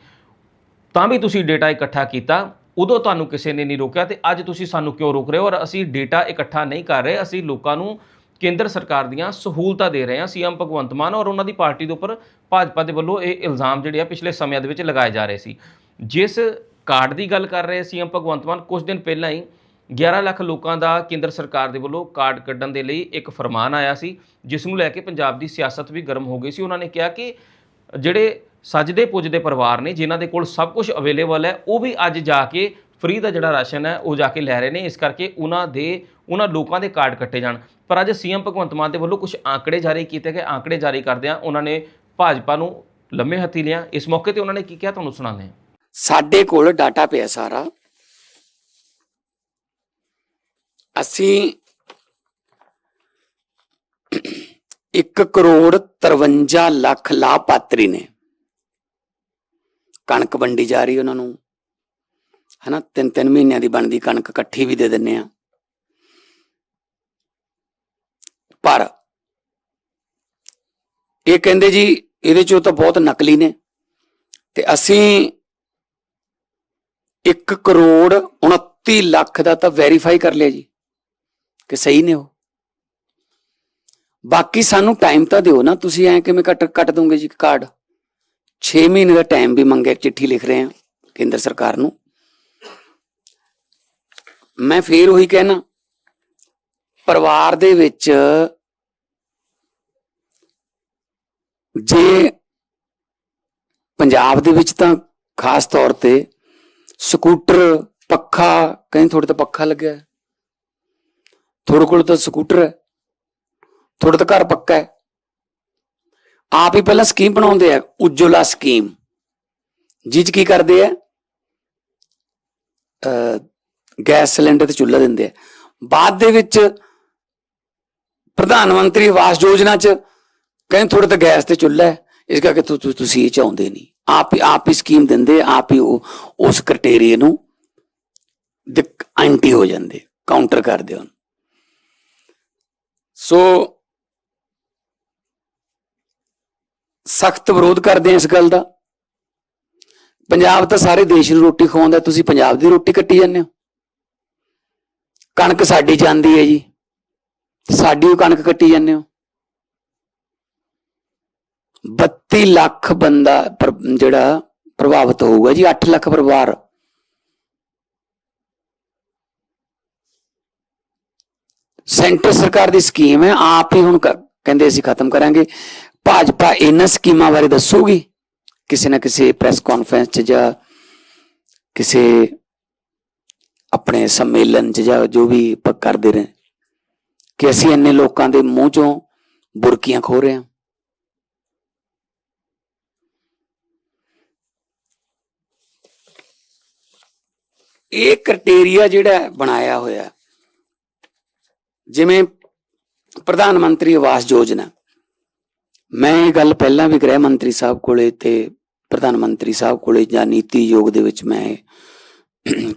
ਤਾਂ ਵੀ ਤੁਸੀਂ ਡੇਟਾ ਇਕੱਠਾ ਕੀਤਾ, ਉਦੋਂ ਤੁਹਾਨੂੰ ਕਿਸੇ ਨੇ ਨਹੀਂ ਰੋਕਿਆ ਤੇ ਅੱਜ ਤੁਸੀਂ ਸਾਨੂੰ ਕਿਉਂ ਰੋਕ ਰਹੇ ਹੋ ਔਰ ਅਸੀਂ ਡੇਟਾ ਇਕੱਠਾ ਨਹੀਂ ਕਰ ਰਹੇ, ਅਸੀਂ ਲੋਕਾਂ ਨੂੰ ਕੇਂਦਰ ਸਰਕਾਰ ਦੀਆਂ ਸਹੂਲਤਾਂ ਦੇ ਰਹੇ ਹਾਂ ਸੀਐਮ ਭਗਵੰਤ ਮਾਨ ਔਰ ਉਹਨਾਂ ਦੀ ਪਾਰਟੀ ਦੇ ਉੱਪਰ ਭਾਜਪਾ ਦੇ ਵੱਲੋਂ ਇਹ ਇਲਜ਼ਾਮ ਜਿਹੜੇ ਆ ਪਿਛਲੇ ਸਮਿਆਂ ਦੇ ਵਿੱਚ ਲਗਾਏ ਜਾ ਰਹੇ ਸੀ। ਜਿਸ ਕਾਰਡ ਦੀ ਗੱਲ ਕਰ ਰਹੇ ਸੀਐਮ ਭਗਵੰਤ ਮਾਨ, ਕੁਝ ਦਿਨ ਪਹਿਲਾਂ ਹੀ 11 ਲੱਖ ਲੋਕਾਂ ਦਾ ਕੇਂਦਰ ਸਰਕਾਰ ਦੇ ਵੱਲੋਂ ਕਾਰਡ ਕੱਢਣ ਦੇ ਲਈ ਇੱਕ ਫਰਮਾਨ ਆਇਆ ਸੀ, ਜਿਸ ਨੂੰ ਲੈ ਕੇ ਪੰਜਾਬ ਦੀ ਸਿਆਸਤ ਵੀ ਗਰਮ ਹੋ ਗਈ ਸੀ। ਉਹਨਾਂ ਨੇ ਕਿਹਾ ਕਿ ਜਿਹੜੇ ਸੱਜਦੇ ਪੁੱਜਦੇ ਪਰਿਵਾਰ ਨੇ, ਜਿਨ੍ਹਾਂ ਦੇ ਕੋਲ ਸਭ ਕੁਝ ਅਵੇਲੇਬਲ ਹੈ, ਉਹ ਵੀ ਅੱਜ ਜਾ ਕੇ ਫ੍ਰੀ ਦਾ ਜਿਹੜਾ ਰਾਸ਼ਨ ਹੈ, ਉਹ ਜਾ ਕੇ ਲੈ ਰਹੇ ਨੇ। ਇਸ ਕਰਕੇ ਉਹਨਾਂ ਦੇ, ਉਹਨਾਂ ਲੋਕਾਂ ਦੇ ਕਾਰਡ ਕੱਟੇ ਜਾਣ। ਪਰ ਅੱਜ ਸੀਐਮ ਭਗਵੰਤ ਮਾਨ ਦੇ ਵੱਲੋਂ ਕੁਝ ਆંકੜੇ ਜਾਰੀ ਕੀਤੇ ਗਏ। ਆંકੜੇ ਜਾਰੀ ਕਰਦਿਆਂ ਉਹਨਾਂ ਨੇ ਭਾਜਪਾ ਨੂੰ ਲੰਮੇ ਹੱਥੀ ਲਿਆ। ਇਸ ਮੌਕੇ ਤੇ ਉਹਨਾਂ ਨੇ ਕੀ ਕਿਹਾ, ਤੁਹਾਨੂੰ ਸੁਣਾਉਂਦੇ ਹਾਂ। ਸਾਡੇ ਕੋਲ ਡਾਟਾ ਪਿਆ ਸਾਰਾ। ਅਸੀਂ 1 ਕਰੋੜ 53 ਲੱਖ ਲਾਭਪਾਤਰੀ ਨੇ। ਕਣਕ ਵੰਡੀ ਜਾ ਰਹੀ ਉਹਨਾਂ ਨੂੰ। ਹਨਾ, ਤਿੰਨ ਤਿੰਨ ਮਹੀਨਿਆਂ ਦੀ ਬਣਦੀ ਕਣਕ, ਇਕੱਠੀ ਵੀ ਦੇ ਦਿੰਨੇ ਆ। ਪਰ ਇਹ ਕਹਿੰਦੇ ਜੀ, ਇਹਦੇ ਚੋਂ ਤਾਂ ਬਹੁਤ ਨਕਲੀ ਨੇ। ਤੇ ਅਸੀਂ 1 ਕਰੋੜ 29 ਲੱਖ ਦਾ ਤਾਂ ਵੈਰੀਫਾਈ ਕਰ ਲਿਆ ਜੀ, ਕਿ ਸਹੀ ਨੇ ਉਹ। ਬਾਕੀ ਸਾਨੂੰ ਟਾਈਮ ਤਾਂ ਦਿਓ ਨਾ, ਤੁਸੀਂ ਐ ਕਿਵੇਂ ਕੱਟ ਕੱਟ ਦੋਗੇ ਜੀ ਕਾਰਡ 6 ਮਹੀਨੇ ਦਾ ਟਾਈਮ ਵੀ ਮੰਗਿਆ ਚਿੱਠੀ ਲਿਖ ਰਹੇ ਆ ਕੇਂਦਰ ਸਰਕਾਰ ਨੂੰ। ਮੈਂ ਫੇਰ ਉਹੀ ਕਹਿਣਾ। ਪਰਿਵਾਰ ਦੇ ਵਿੱਚ ਜੇ ਪੰਜਾਬ ਦੇ ਵਿੱਚ ਤਾਂ ਖਾਸ ਤੌਰ ਤੇ ਸਕੂਟਰ, ਪੱਖਾ, ਕਹਿੰਦੇ ਤੁਹਾਡੇ ਤਾਂ ਪੱਖਾ ਲੱਗਿਆ ਤੁਹਾਡੇ ਕੋਲ ਤਾਂ ਸਕੂਟਰ ਹੈ। ਤੁਹਾਡਾ ਤਾਂ ਘਰ ਪੱਕਾ ਹੈ। ਆਪ ਹੀ ਪਹਿਲਾਂ ਸਕੀਮ ਬਣਾਉਂਦੇ ਆ, ਉਜਵਲਾ ਸਕੀਮ। ਜਿਹ ਕੀ ਕਰਦੇ ਆ? ਅਹ ਗੈਸ ਸਿਲੰਡਰ ਤੇ ਚੁੱਲ੍ਹਾ ਦਿੰਦੇ ਆ। ਬਾਅਦ ਦੇ ਵਿੱਚ ਪ੍ਰਧਾਨ ਮੰਤਰੀ ਆਵਾਸ ਯੋਜਨਾ 'ਚ ਕਹਿੰਦੇ ਥੋੜੇ ਤਾਂ ਗੈਸ ਤੇ ਚੁੱਲ੍ਹਾ ਹੈ, ਇਸ ਕਰਕੇ ਤੁਸੀਂ ਇਹ ਚਾਹੁੰਦੇ ਨਹੀਂ। ਆਪ ਹੀ ਆਪ ਹੀ ਸਕੀਮ ਦਿੰਦੇ ਆਪ ਹੀ ਉਹ, ਉਸ ਕ੍ਰਾਈਟੇਰੀਆ ਨੂੰ ਐਂਟੀ ਹੋ ਜਾਂਦੇ ਕਾਊਂਟਰ ਕਰਦੇ ਹਨ ਸੋ ਸਖਤ ਵਿਰੋਧ ਕਰਦੇ ਆ ਇਸ ਗੱਲ ਦਾ। ਪੰਜਾਬ ਤਾਂ ਸਾਰੇ ਦੇਸ਼ ਨੂੰ ਰੋਟੀ ਖਵਾਉਂਦਾ, ਤੁਸੀਂ ਪੰਜਾਬ ਦੀ ਰੋਟੀ ਕੱਟੀ ਜਾਂਦੇ ਹੋ। ਕਣਕ ਸਾਡੀ ਜਾਂਦੀ ਹੈ ਜੀ। ਸਾਡੀ ਉਹ ਕਣਕ ਕੱਟੀ ਜਾਂਦੇ ਹੋ। 32 ਲੱਖ ਬੰਦਾ ਜਿਹੜਾ ਪ੍ਰਭਾਵਿਤ ਹੋਊਗਾ ਜੀ 8 ਲੱਖ ਪਰਿਵਾਰ। ਸੈਂਟਰ ਸਰਕਾਰ ਦੀ ਸਕੀਮ ਹੈ, ਆਪ ਹੀ ਹੁਣ ਕਹਿੰਦੇ ਅਸੀਂ ਖਤਮ ਕਰਾਂਗੇ। ਭਾਜਪਾ ਇਹਨਾਂ ਸਕੀਮਾਂ ਬਾਰੇ ਦੱਸੂਗੀ। ਕਿਸੇ ਨਾ ਕਿਸੇ ਪ੍ਰੈਸ ਕਾਨਫਰੰਸ 'ਚ ਜਾਂ ਕਿਸੇ ਆਪਣੇ ਸੰਮੇਲਨ 'ਚ ਜਾਂ ਜੋ ਵੀ ਕਰਦੇ ਰਹੇ, ਕਿ ਅਸੀਂ ਇੰਨੇ ਲੋਕਾਂ ਦੇ ਮੂੰਹ 'ਚੋਂ ਬੁਰਕੀਆਂ ਖੋ ਰਹੇ ਹਾਂ। ਇਹ ਕ੍ਰਾਈਟੇਰੀਆ ਜਿਹੜਾ ਬਣਾਇਆ ਹੋਇਆ, ਜਿਵੇਂ ਪ੍ਰਧਾਨ ਮੰਤਰੀ ਆਵਾਸ ਯੋਜਨਾ। ਮੈਂ ਇਹ ਗੱਲ ਪਹਿਲਾਂ ਵੀ ਗ੍ਰਹਿ ਮੰਤਰੀ ਸਾਹਿਬ ਕੋਲੇ ਤੇ ਪ੍ਰਧਾਨ ਮੰਤਰੀ ਸਾਹਿਬ ਕੋਲੇ ਜਾਂ ਨੀਤੀ ਯੋਗ ਦੇ ਵਿੱਚ ਮੈਂ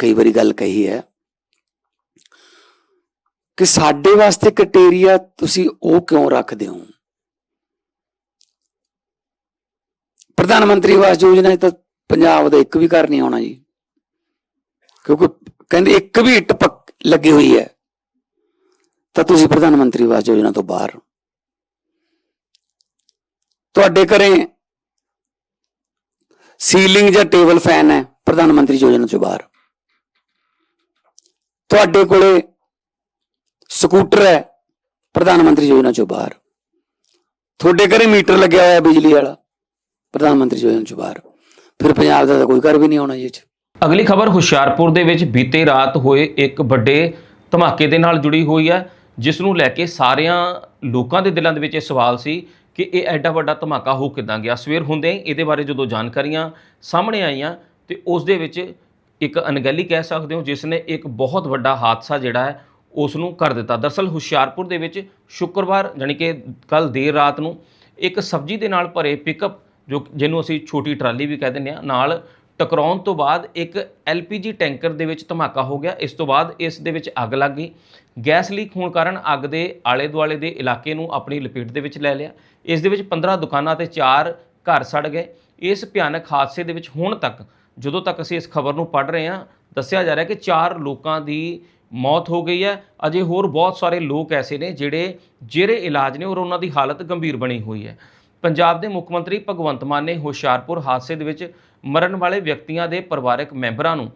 ਕਈ ਵਾਰੀ ਗੱਲ ਕਹੀ ਹੈ ਕਿ ਸਾਡੇ ਵਾਸਤੇ ਕ੍ਰਾਈਟੇਰੀਆ ਤੁਸੀਂ ਉਹ ਕਿਉਂ ਰੱਖਦੇ ਹੋ? ਪ੍ਰਧਾਨ ਮੰਤਰੀ ਆਵਾਸ ਯੋਜਨਾ ਤਾਂ ਪੰਜਾਬ ਦਾ ਇੱਕ ਵੀ ਘਰ ਨਹੀਂ ਆਉਣਾ ਜੀ। ਕਿਉਂਕਿ ਕਹਿੰਦੇ ਇੱਕ ਵੀ ਇੱਟ ਪੱਕ ਲੱਗੀ ਹੋਈ ਹੈ, ਤਾਂ ਤੁਸੀਂ ਪ੍ਰਧਾਨ ਮੰਤਰੀ ਆਵਾਸ ਯੋਜਨਾ ਤੋਂ ਬਾਹਰ ਤੁਹਾਡੇ ਘਰੇ ਸੀਲਿੰਗ ਜਾਂ ਟੇਬਲ ਫੈਨ ਹੈ, ਪ੍ਰਧਾਨ ਮੰਤਰੀ ਯੋਜਨਾ ਤੋਂ ਬਾਹਰ। ਤੁਹਾਡੇ ਕੋਲੇ ਸਕੂਟਰ ਹੈ, ਪ੍ਰਧਾਨ ਮੰਤਰੀ ਯੋਜਨਾ ਤੋਂ ਬਾਹਰ। ਤੁਹਾਡੇ ਘਰੇ ਮੀਟਰ ਲੱਗਿਆ ਹੋਇਆ ਬਿਜਲੀ ਵਾਲਾ, ਪ੍ਰਧਾਨ ਮੰਤਰੀ ਯੋਜਨਾ ਤੋਂ ਬਾਹਰ। ਫਿਰ ਪੰਜਾਬ ਦਾ ਤਾਂ ਕੋਈ ਘਰ ਵੀ ਨਹੀਂ ਆਉਣਾ ਇਹ 'ਚ। ਅਗਲੀ ਖਬਰ ਹੁਸ਼ਿਆਰਪੁਰ ਦੇ ਵਿੱਚ ਬੀਤੇ ਰਾਤ ਹੋਏ ਇੱਕ ਵੱਡੇ ਧਮਾਕੇ ਦੇ ਨਾਲ ਜੁੜੀ ਹੋਈ ਹੈ, ਜਿਸ ਨੂੰ ਲੈ ਕੇ ਸਾਰਿਆਂ ਲੋਕਾਂ ਦੇ ਦਿਲਾਂ ਦੇ ਵਿੱਚ ਇਹ ਸਵਾਲ ਸੀ ਕਿ ਇਹ ਐਡਾ ਵੱਡਾ ਧਮਾਕਾ ਹੋ ਕਿੱਦਾਂ ਗਿਆ। ਸਵੇਰ ਹੁੰਦੇ ਹੀ ਇਹਦੇ ਬਾਰੇ ਜਦੋਂ ਜਾਣਕਾਰੀਆਂ ਸਾਹਮਣੇ ਆਈਆਂ ਤੇ ਉਸ ਦੇ ਵਿੱਚ ਇੱਕ ਅਣਗਹਿਲੀ ਕਹਿ ਸਕਦੇ ਹੋ, ਜਿਸ ਨੇ ਇੱਕ ਬਹੁਤ ਵੱਡਾ ਹਾਦਸਾ ਜਿਹੜਾ ਹੈ ਉਸ ਨੂੰ ਕਰ ਦਿੱਤਾ। ਦਰਸਲ ਹੁਸ਼ਿਆਰਪੁਰ ਦੇ ਵਿੱਚ ਸ਼ੁੱਕਰਵਾਰ ਜਾਣੀ ਕਿ ਕੱਲ ਦੇਰ ਰਾਤ ਨੂੰ ਇੱਕ ਸਬਜ਼ੀ ਦੇ ਨਾਲ ਭਰੇ ਪਿਕਅਪ ਜੋ ਜਿਹਨੂੰ ਅਸੀਂ ਛੋਟੀ ਟਰਾਲੀ ਵੀ ਕਹਿ ਦਿੰਦੇ ਹਾਂ, ਨਾਲ ਟਕਰਾਉਣ ਤੋਂ ਬਾਅਦ ਇੱਕ LPG ਟੈਂਕਰ ਦੇ ਵਿੱਚ ਧਮਾਕਾ ਹੋ ਗਿਆ। ਇਸ ਤੋਂ ਬਾਅਦ ਇਸ ਦੇ ਵਿੱਚ ਅੱਗ ਲੱਗ ਗਈ। ਗੈਸ ਲੀਕ ਹੋਣ ਕਾਰਨ ਅੱਗ ਦੇ ਆਲੇ ਦੁਆਲੇ ਦੇ ਇਲਾਕੇ ਨੂੰ ਆਪਣੀ ਲਪੇਟ ਦੇ ਵਿੱਚ ਲੈ ਲਿਆ। ਇਸ ਦੇ ਵਿੱਚ 15 ਦੁਕਾਨਾਂ ਤੇ 4 ਘਰ ਸੜ ਗਏ। ਇਸ ਭਿਆਨਕ ਹਾਦਸੇ ਦੇ ਵਿੱਚ ਹੁਣ ਤੱਕ ਜਦੋਂ ਤੱਕ ਅਸੀਂ ਇਸ ਖਬਰ ਨੂੰ ਪੜ੍ਹ ਰਹੇ ਹਾਂ, ਦੱਸਿਆ ਜਾ ਰਿਹਾ ਕਿ ਚਾਰ ਲੋਕਾਂ ਦੀ ਮੌਤ ਹੋ ਗਈ ਹੈ। ਅਜੇ ਹੋਰ ਬਹੁਤ ਸਾਰੇ ਲੋਕ ਐਸੇ ਨੇ ਜਿਹੜੇ ਜਿਹੜੇ ਇਲਾਜ ਨੇ ਔਰ ਉਹਨਾਂ ਦੀ ਹਾਲਤ ਗੰਭੀਰ ਬਣੀ ਹੋਈ ਹੈ। ਪੰਜਾਬ ਦੇ ਮੁੱਖ ਮੰਤਰੀ ਭਗਵੰਤ ਮਾਨ ਨੇ ਹੁਸ਼ਿਆਰਪੁਰ ਹਾਦਸੇ ਦੇ ਵਿੱਚ ਮਰਨ ਵਾਲੇ ਵਿਅਕਤੀਆਂ ਦੇ ਪਰਿਵਾਰਕ ਮੈਂਬਰਾਂ ਨੂੰ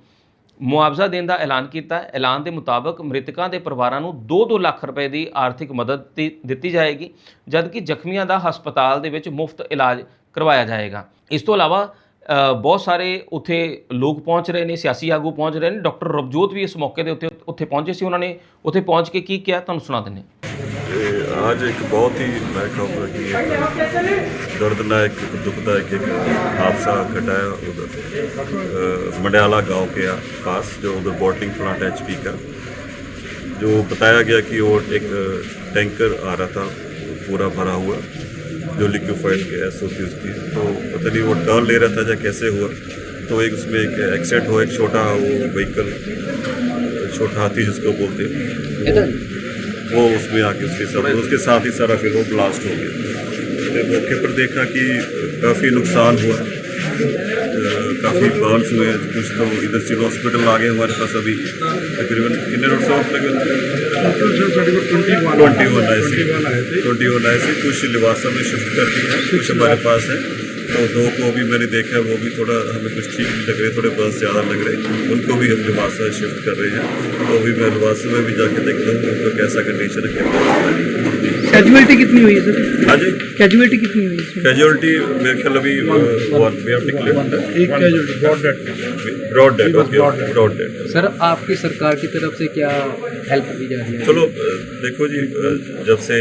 ਮੁਆਵਜ਼ਾ ਦੇਣ ਦਾ ਐਲਾਨ ਕੀਤਾ। ਹੈ ਐਲਾਨ ਦੇ ਮੁਤਾਬਕ ਮ੍ਰਿਤਕਾਂ ਦੇ ਪਰਿਵਾਰਾਂ ਨੂੰ 2-2 ਲੱਖ ਰੁਪਏ ਦੀ ਆਰਥਿਕ ਮਦਦ ਦੀ- ਦਿੱਤੀ ਜਾਏਗੀ, ਜਦਕਿ ਜ਼ਖਮੀਆਂ ਦਾ ਹਸਪਤਾਲ ਦੇ ਵਿੱਚ ਮੁਫਤ ਇਲਾਜ ਕਰਵਾਇਆ ਜਾਏਗਾ। ਇਸ ਤੋਂ ਇਲਾਵਾ ਬਹੁਤ ਸਾਰੇ ਉੱਥੇ ਲੋਕ ਪਹੁੰਚ ਰਹੇ ਨੇ, ਸਿਆਸੀ ਆਗੂ ਪਹੁੰਚ ਰਹੇ ਨੇ, ਡਾਕਟਰ ਰਵਜੋਤ ਵੀ ਇਸ ਮੌਕੇ ਦੇ ਉੱਤੇ, ਉੱਥੇ ਪਹੁੰਚੇ ਸੀ ਉਹਨਾਂ ਨੇ। ਉੱਥੇ ਪਹੁੰਚ ਕੇ ਕੀ ਕਿਹਾ? ਤੁਹਾਨੂੰ ਸੁਣਾ ਦਿੰਨੇ ਅੱਜ ਇੱਕ ਬਹੁਤ ਹੀ ਦਰਦਨਾਇਕ, ਦੁਖਦਾਇਕ ਇੱਕ ਹਾਦਸਾ ਘਟਾਇਆ ਉਧਰ ਮੰਡਿਆਲਾ ਗਾਉ ਕੇ ਖਾਸ ਜੋ ਉਧਰ ਬੋਟਲਿੰਗ ਪਲਾਂਟ है एचपी का जो बताया गया कि वो एक टैंकर आ रहा था पूरा भरा हुआ जो लिक्विफाइड गैस होती है उसकी। तो पता नहीं वो टर्न ले रहा था या कैसे हुआ। तो एक उसमें एक एक्सीडेंट हुआ एक छोटा वो व्हीकल छोटा हाथी जिसको बोलते हैं। वो उसमें आके उसके सब उसके साथ ही सारा फिर वो ब्लास्ट हो गया। फिर मौके पर देखा कि काफ़ी नुकसान हुआ। काफ़ी बर्न्स हुए कुछ तो इधर सिविल हॉस्पिटल आ गए हमारे पास अभी तकरीबन कितने साहब लगे ट्वेंटी वन ऐसे ट्वेंटी वन ऐसे कुछ लिवासा में शिफ्ट कर दिए कुछ हमारे पास है। तो दो को अभी मैंने देखा है, वो भी थोड़ा हमें कुछ ठीक नहीं लग रहे, थोड़े बस ज़्यादा लग रहे उनको भी हम लिवासा शिफ्ट कर रहे हैं। तो अभी मैं लिबासा में भी जाके देखता हूँ उनका कैसा कंडीशन है। कैजुअलिटी कितनी हुई है सर? हाँ जी। कैजुअलिटी कितनी हुई है इसमें? कैजुअलिटी मेरे ख्याल अभी वन वी हैव डिक्लेयर्ड एक casualty brought dead brought dead okay brought dead sir आपकी सरकार की तरफ़ से क्या हेल्प की जा रही है? चलो देखो जी जब से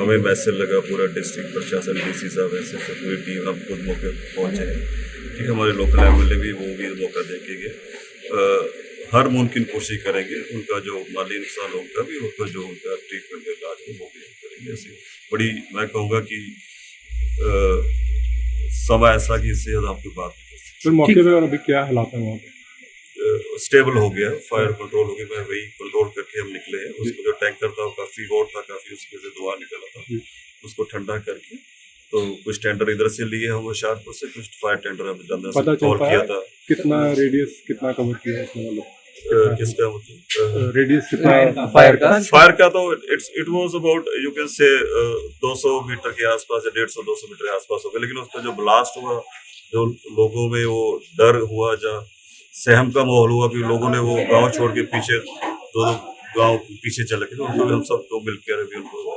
हमें मैसेज लगा पूरा डिस्ट्रिक्ट प्रशासन डीसी साहब ऐसे से पूरी टीम हम खुद मौके पर पहुँचे हैं। ठीक है हमारे लोकल एम एल भी वो भी मौका देखेंगे। हर मुमकिन कोशिश करेंगे उनका जो माली नुकसान हो उनका भी उनका जो उनका ट्रीटमेंट इलाज हो वो हम करेंगे बड़ी मैं कहूँगा कि समय ऐसा कि इससे ज़्यादा आपकी बात नहीं कर सकते। फिर मौके पे और अभी क्या हालात है वहाँ पे? स्टेबल हो गया फायर कंट्रोल हो गया मैं वही कंट्रोल करके हम निकले हैं। उसमें जो टैंकर था वो काफ़ी हॉट था काफ़ी उसमें से धुआँ निकला था। उसको ठंडा करके तो कुछ टेंडर इधर से लिए हम होशियारपुर से कुछ फायर टेंडर अंदर पता से कॉल किया था। कितना रेडियस कितना कवर किया है इसने मतलब अ, किसका मतलब रेडियस कितना फायर का फायर का तो it's it was about you can say 200 metre के आसपास या 150 200 मीटर के आसपास हो गया लेकिन उसका जो ब्लास्ट हुआ जो लोगों में वो डर हुआ जा सहम का माहौल हुआ कि लोगों ने वो गांव छोड़ के पीछे दो दो गांव पीछे चले गए तो उनको भी हम सबको मिलकर अभी उनको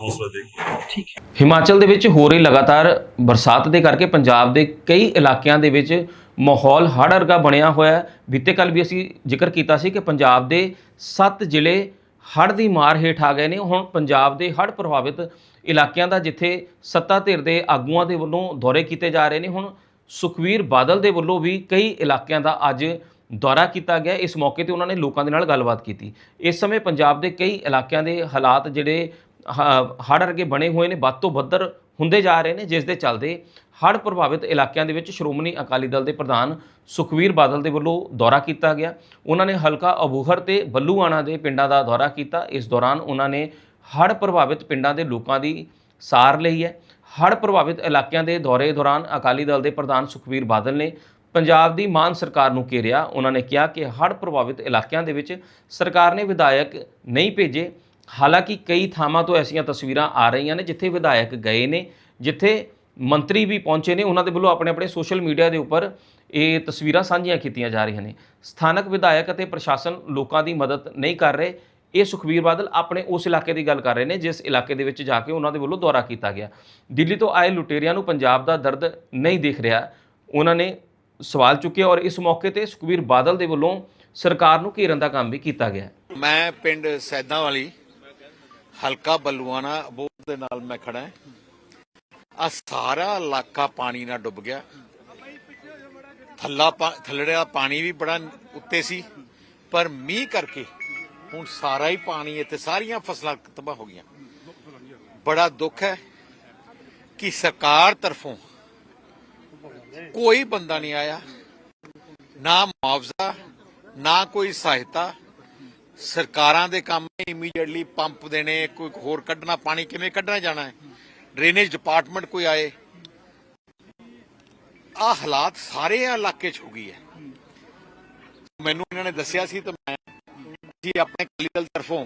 हौसला देंगे ਹਿਮਾਚਲ ਦੇ ਵਿੱਚ ਹੋ ਰਹੀ ਲਗਾਤਾਰ ਬਰਸਾਤ ਦੇ ਕਰਕੇ ਪੰਜਾਬ ਦੇ ਕਈ ਇਲਾਕਿਆਂ ਦੇ ਵਿੱਚ ਮਾਹੌਲ ਹੜ੍ਹ ਵਰਗਾ ਬਣਿਆ ਹੋਇਆ ਬੀਤੇ ਕੱਲ ਵੀ ਅਸੀਂ ਜ਼ਿਕਰ ਕੀਤਾ ਸੀ ਕਿ ਪੰਜਾਬ ਦੇ 7 ਜ਼ਿਲ੍ਹੇ ਹੜ੍ਹ ਦੀ ਮਾਰ ਹੇਠ ਆ ਗਏ ਨੇ। ਹੁਣ ਪੰਜਾਬ ਦੇ ਹੜ੍ਹ ਪ੍ਰਭਾਵਿਤ ਇਲਾਕਿਆਂ ਦਾ ਜਿੱਥੇ ਸੱਤਾ ਧਿਰ ਦੇ ਆਗੂਆਂ ਦੇ ਵੱਲੋਂ ਦੌਰੇ ਕੀਤੇ ਜਾ ਰਹੇ ਨੇ, ਹੁਣ ਸੁਖਵੀਰ ਬਾਦਲ ਦੇ ਵੱਲੋਂ ਵੀ ਕਈ ਇਲਾਕਿਆਂ ਦਾ ਅੱਜ ਦੌਰਾ ਕੀਤਾ ਗਿਆ। ਇਸ ਮੌਕੇ ਤੇ ਉਹਨਾਂ ਨੇ ਲੋਕਾਂ ਦੇ ਨਾਲ ਗੱਲਬਾਤ ਕੀਤੀ। ਇਸ ਸਮੇਂ ਪੰਜਾਬ ਦੇ ਕਈ ਇਲਾਕਿਆਂ ਦੇ ਹਾਲਾਤ ਜਿਹੜੇ ਹੜ੍ਹ ਵਰਗੇ ਬਣੇ ਹੋਏ ਨੇ। ਵੱਧ ਤੋਂ ਬੱਦਰ ਹੁੰਦੇ ਜਾ ਰਹੇ ਨੇ, ਜਿਸ ਦੇ ਚੱਲਦੇ ਹੜ੍ਹ ਪ੍ਰਭਾਵਿਤ ਇਲਾਕਿਆਂ ਦੇ ਵਿੱਚ ਸ਼੍ਰੋਮਣੀ ਅਕਾਲੀ ਦਲ ਦੇ ਪ੍ਰਧਾਨ ਸੁਖਵੀਰ ਬਾਦਲ ਦੇ ਵੱਲੋਂ ਦੌਰਾ ਕੀਤਾ ਗਿਆ। ਉਹਨਾਂ ਨੇ ਹਲਕਾ ਅਬੂਹਰ ਤੇ ਬੱਲੂਆਣਾ ਦੇ ਪਿੰਡਾਂ ਦਾ ਦੌਰਾ ਕੀਤਾ। ਇਸ ਦੌਰਾਨ ਉਹਨਾਂ ਨੇ ਹੜ੍ਹ ਪ੍ਰਭਾਵਿਤ ਪਿੰਡਾਂ ਦੇ ਲੋਕਾਂ ਦੀ ਸਾਰ ਲਈ ਹੈ। ਹੜ੍ਹ ਪ੍ਰਭਾਵਿਤ ਇਲਾਕਿਆਂ ਦੇ ਦੌਰੇ ਦੌਰਾਨ ਅਕਾਲੀ ਦਲ ਦੇ ਪ੍ਰਧਾਨ ਸੁਖਵੀਰ ਬਾਦਲ ਨੇ ਪੰਜਾਬ ਦੀ ਮਾਨ ਸਰਕਾਰ ਨੂੰ ਘੇਰਿਆ। ਉਹਨਾਂ ਨੇ ਕਿਹਾ ਕਿ ਹੜ੍ਹ ਪ੍ਰਭਾਵਿਤ ਇਲਾਕਿਆਂ ਦੇ ਵਿੱਚ ਸਰਕਾਰ ਨੇ ਵਿਧਾਇਕ ਨਹੀਂ ਭੇਜੇ। ਹਾਲਾਂਕਿ ਕਈ ਥਾਵਾਂ ਤੋਂ ਐਸੀਆਂ ਤਸਵੀਰਾਂ ਆ ਰਹੀਆਂ ਨੇ ਜਿੱਥੇ ਵਿਧਾਇਕ ਗਏ ਨੇ, ਜਿੱਥੇ ਮੰਤਰੀ ਵੀ ਪਹੁੰਚੇ ਨੇ, ਉਹਨਾਂ ਦੇ ਵੱਲੋਂ ਆਪਣੇ ਆਪਣੇ ਸੋਸ਼ਲ ਮੀਡੀਆ ਦੇ ਉੱਪਰ ਇਹ ਤਸਵੀਰਾਂ ਸਾਂਝੀਆਂ ਕੀਤੀਆਂ ਜਾ ਰਹੀਆਂ ਨੇ। ਸਥਾਨਕ ਵਿਧਾਇਕ ਅਤੇ ਪ੍ਰਸ਼ਾਸਨ ਲੋਕਾਂ ਦੀ ਮਦਦ ਨਹੀਂ ਕਰ ਰਹੇ। ਇਹ ਸੁਖਬੀਰ ਬਾਦਲ ਆਪਣੇ ਉਸ ਇਲਾਕੇ ਦੀ ਗੱਲ ਕਰ ਰਹੇ ਨੇ, ਜਿਸ ਇਲਾਕੇ ਦੇ ਵਿੱਚ ਜਾ ਕੇ ਉਹਨਾਂ ਦੇ ਵੱਲੋਂ ਦੌਰਾ ਕੀਤਾ ਗਿਆ। ਦਿੱਲੀ ਤੋਂ ਆਏ ਲੁਟੇਰਿਆਂ ਨੂੰ ਪੰਜਾਬ ਦਾ ਦਰਦ ਨਹੀਂ ਦਿਖ ਰਿਹਾ। ਉਹਨਾਂ ਨੇ ਸਵਾਲ ਚੁੱਕਿਆ ਔਰ ਇਸ ਮੌਕੇ ਤੇ ਸੁਖਬੀਰ ਬਾਦਲ ਦੇ ਵੱਲੋਂ ਸਰਕਾਰ ਨੂੰ ਘੇਰਨ ਦਾ ਕੰਮ ਵੀ ਕੀਤਾ ਗਿਆ। ਮੈਂ ਪਿੰਡ ਸੈਦਾਂ ਵਾਲੀ ਹਲਕਾ ਬੱਲੂਆਣਾ ਅਬੋਹਰ ਦੇ ਨਾਲ ਮੈਂ ਖੜਾ ਆ ਸਾਰਾ ਇਲਾਕਾ ਪਾਣੀ ਨਾਲ ਡੁੱਬ ਗਿਆ। ਥੱਲਾ ਪਾ- ਥੱਲੜਾ ਪਾਣੀ ਵੀ ਬੜਾ ਉੱਤੇ ਸੀ, ਪਰ ਮੀਂਹ ਕਰਕੇ ਹੁਣ ਸਾਰਾ ਹੀ ਪਾਣੀ ਇੱਥੇ ਸਾਰੀਆਂ ਫਸਲਾਂ ਤਬਾਹ ਹੋ ਗਈਆਂ। ਬੜਾ ਦੁੱਖ ਹੈ ਕਿ ਸਰਕਾਰ ਤਰਫੋਂ ਕੋਈ ਬੰਦਾ ਨਹੀਂ ਆਇਆ। ਨਾ ਮੁਆਵਜ਼ਾ, ਨਾ ਕੋਈ ਸਹਾਇਤਾ ਸਰਕਾਰਾਂ ਦੇ ਕੰਮ ਇਮੀਡੀਏਟਲੀ ਪੰਪ ਦੇਣੇ, ਕੋਈ ਹੋਰ ਕੱਢਣਾ, ਪਾਣੀ ਕਿਵੇਂ ਕੱਢਣਾ ਜਾਣਾ ਹੈ? ਡਰੇਨੇਜ ਡਿਪਾਰਟਮੈਂਟ ਕੋਈ ਆਏ? ਆ ਹਾਲਾਤ ਸਾਰੇ ਇਲਾਕੇ 'ਚ ਹੋ ਗਈ ਹੈ। ਮੈਨੂੰ ਇਹਨਾਂ ਨੇ ਦੱਸਿਆ ਸੀ ਤਾਂ ਮੈਂ, ਜੀ ਆਪਣੇ ਅਕਾਲੀ ਦਲ ਤਰਫੋਂ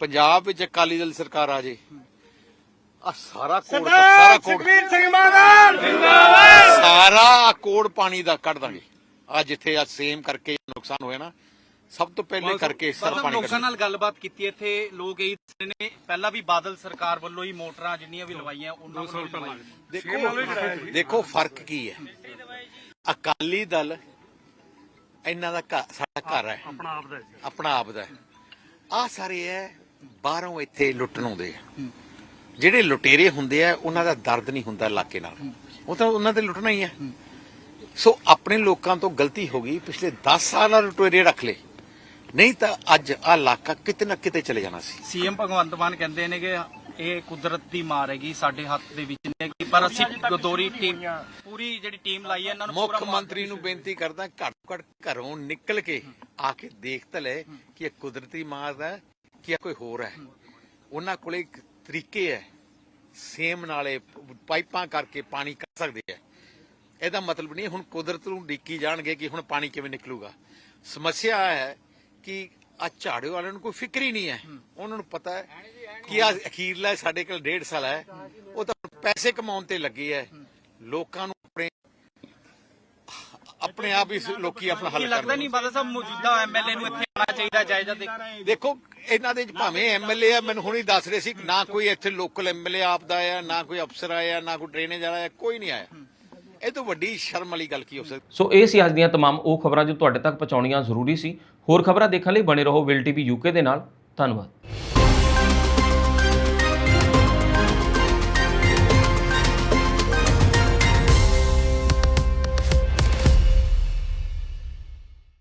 ਪੰਜਾਬ ਵਿੱਚ ਅਕਾਲੀ ਦਲ ਸਰਕਾਰ ਆ ਜੇ। ਆ ਸਾਰਾ ਕੋੜ ਸਾਰਾ ਕੋੜ। ਸਾਰਾ ਕੋੜ ਪਾਣੀ ਦਾ ਕੱਢ ਦਾਂਗੇ। ਆ ਜਿੱਥੇ ਆ ਸੇਮ ਕਰਕੇ ਨੁਕਸਾਨ ਹੋਇਆ ਨਾ ਸਭ ਤੋਂ ਪਹਿਲੇ ਕਰਕੇ ਸਰ ਪਾਣੀ ਲੋਕਾਂ ਨਾਲ ਗੱਲਬਾਤ ਕੀਤੀ ਇੱਥੇ ਲੋਕ ਇਹ ਦੱਸਦੇ ਨੇ ਪਹਿਲਾਂ ਵੀ ਬਾਦਲ ਸਰਕਾਰ ਵੱਲੋਂ ਹੀ ਮੋਟਰਾਂ ਜਿੰਨੀਆਂ ਵੀ ਲਵਾਈਆਂ ਉਹਨਾਂ ਵੱਲੋਂ ਲਵਾਈਆਂ। ਦੇਖੋ ਦੇਖੋ ਫ਼ਰਕ ਕੀ ਹੈ। ਅਕਾਲੀ ਦਲ ਇਹਨਾਂ ਦਾ ਘਰ ਸਾਡਾ ਘਰ ਹੈ। ਆਪਣਾ ਆਪ ਦਾ ਆਪਣਾ ਆਪ ਦਾ ਆ ਸਾਰੇ ਹੈ ਬਾਹਰੋਂ ਇੱਥੇ ਲੁੱਟਣ ਆਉਂਦੇ ਆ। ਜਿਹੜੇ ਲੁਟੇਰੇ ਹੁੰਦੇ ਆ ਉਹਨਾਂ ਦਾ ਦਰਦ ਨਹੀਂ ਹੁੰਦਾ ਇਲਾਕੇ ਨਾਲ। ਉਹ ਤਾਂ ਉਹਨਾਂ ਤੇ ਲੁੱਟਣਾ ਹੀ ਹੈ ਸੋ ਆਪਣੇ ਲੋਕਾਂ ਤੋਂ ਗਲਤੀ ਹੋ ਗਈ ਪਿਛਲੇ 10 ਸਾਲਾਂ ਲੁਟੇਰੇ ਰੱਖ ਲਏ। ਨਹੀਂ ਤਾਂ ਅੱਜ ਆ ਇਲਾਕਾ ਕਿਤੇ ਨਾ ਕਿਤੇ ਚਲੇ ਜਾਣਾ ਸੀ। ਸੀਐਮ ਭਗਵੰਤ ਮਾਨ ਕਹਿੰਦੇ ਨੇ ਕਿ ਇਹ ਕੁਦਰਤ ਦੀ ਮਾਰ ਹੈਗੀ ਸਾਡੇ ਹੱਥ ਦੇ ਵਿੱਚ ਨਹੀਂ ਹੈਗੀ ਪਰ ਅਸੀਂ ਗਦੋਰੀ ਟੀਮ ਪੂਰੀ ਜਿਹੜੀ ਟੀਮ ਲਾਈ ਹੈ ਇਹਨਾਂ ਨੂੰ ਮੁੱਖ ਮੰਤਰੀ ਨੂੰ ਬੇਨਤੀ ਕਰਦਾ ਘੱਟ ਘੱਟ ਘਰੋਂ ਨਿਕਲ ਕੇ ਆ ਕੇ ਦੇਖ ਤਾਂ ਲੈ ਕਿ ਇਹ ਕੁਦਰਤੀ ਮਾਰ ਹੈ। ਕਿ ਕੋਈ ਹੋਰ ਹੈ? ਉਹਨਾਂ ਕੋਲੇ ਇੱਕ ਤਰੀਕੇ ਹੈ। ਸੇਮ ਨਾਲੇ ਪਾਈਪਾਂ ਕਰਕੇ ਪਾਣੀ ਕੱਢ ਸਕਦੇ ਆ ਇਹਦਾ ਮਤਲਬ ਨਹੀਂ ਹੁਣ ਕੁਦਰਤ ਨੂੰ ਡੀਕੀ ਜਾਣਗੇ ਕਿ ਹੁਣ ਪਾਣੀ ਕਿਵੇਂ ਨਿਕਲੂਗਾ। ਸਮੱਸਿਆ ਹੈ ਕਿ ਆ ਝਾੜੂ ਵਾਲਿਆਂ ਨੂੰ ਕੋਈ ਫਿਕਰ ਹੀ ਨਹੀਂ ਹੈ। ਉਹਨਾਂ ਨੂੰ ਪਤਾ ਹੈ ਕਿ ਆ ਅਖੀਰਲਾ ਸਾਡੇ ਕੋਲ ਡੇਢ ਸਾਲ ਹੈ। ਉਹ ਤਾਂ ਪੈਸੇ ਕਮਾਉਣ ਤੇ ਲੱਗੇ ਹੈ। ਲੋਕਾਂ ਨੂੰ ਆਪਣੇ ਆਪਣੇ ਆਪ ਹੀ ਲੋਕੀ ਆਪਣਾ ਹੱਲ ਕੀ ਕਰ ਲੱਗਦਾ ਨਹੀਂ ਬਾਦਲ ਸਾਹਿਬ ਮੌਜੂਦਾ ਐਮਐਲਏ ਨੂੰ ਇੱਥੇ ਆਉਣਾ ਚਾਹੀਦਾ ਜਾਇਜ਼ਾ ਦੇ ਦੇਖੋ ਇਹਨਾਂ ਦੇ ਚ ਭਾਵੇਂ ਐਮਐਲਏ ਆ ਮੈਨੂੰ ਹੁਣੀ ਦੱਸ ਰਹੇ ਸੀ ਕਿ ਨਾ ਕੋਈ ਇੱਥੇ ਲੋਕਲ ਐਮਐਲਏ ਆਪਦਾ ਆਇਆ ਨਾ ਕੋਈ ਅਫਸਰ ਆਇਆ ਨਾ ਕੋਈ ਡਰੇਨੇਜ ਵਾਲਾ ਆਇਆ ਕੋਈ ਨਹੀਂ ਆਇਆ ਇਹ ਤੋਂ ਵੱਡੀ ਸ਼ਰਮ ਵਾਲੀ ਗੱਲ ਕੀ ਹੋ ਸਕਦੀ ਸੋ ਇਹ ਸੀ ਅੱਜ ਦੀਆਂ तमाम ਉਹ ਖਬਰਾਂ ਜੋ ਤੁਹਾਡੇ ਤੱਕ ਪਹੁੰਚਾਉਣੀਆਂ ਜ਼ਰੂਰੀ ਸੀ ਹੋਰ ਖਬਰਾਂ ਦੇਖਣ ਲਈ ਬਣੇ ਰਹੋ ਵਿਲ ਟੀਵੀ ਯੂਕੇ ਦੇ ਨਾਲ ਧੰਨਵਾਦ